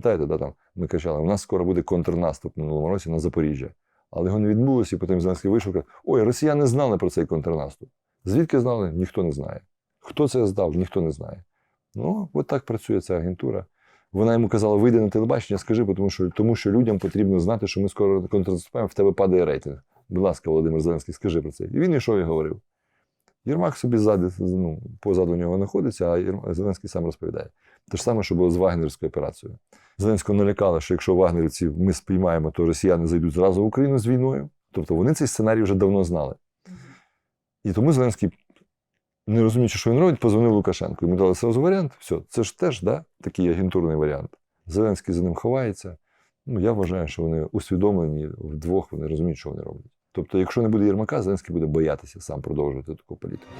пам'ятаєте, да, там ми кричали, у нас скоро буде контрнаступ минулому році на Запоріжжя. Але його не відбулося, і потім Зеленський вийшов каже, ой, росіяни знали про цей контрнаступ. Звідки знали, ніхто не знає. Хто це здав, ніхто не знає. Ну, от так працює ця агентура. Вона йому казала, вийди на телебачення, скажи, тому що, тому що людям потрібно знати, що ми скоро контрнаступаємо, в тебе падає рейтинг. Будь ласка, Володимир Зеленський, скажи про це. І він йшов і говорив. Єрмак собі ззаді, ну, позаду нього знаходиться, а Зеленський сам розповідає. Те ж саме, що було з Вагнерською операцією. Зеленського налякало, що якщо вагнерівці ми спіймаємо, то росіяни зайдуть зразу в Україну з війною. Тобто вони цей сценарій вже давно знали. І тому Зеленський, не розуміючи, що він робить, позвонив Лукашенку. Йому дали сразу варіант. Все, це ж теж да, такий агентурний варіант. Зеленський за ним ховається. Ну, я вважаю, що вони усвідомлені вдвох, вони розуміють, що вони роблять. Тобто, якщо не буде Єрмака, Зеленський буде боятися сам продовжувати таку політику.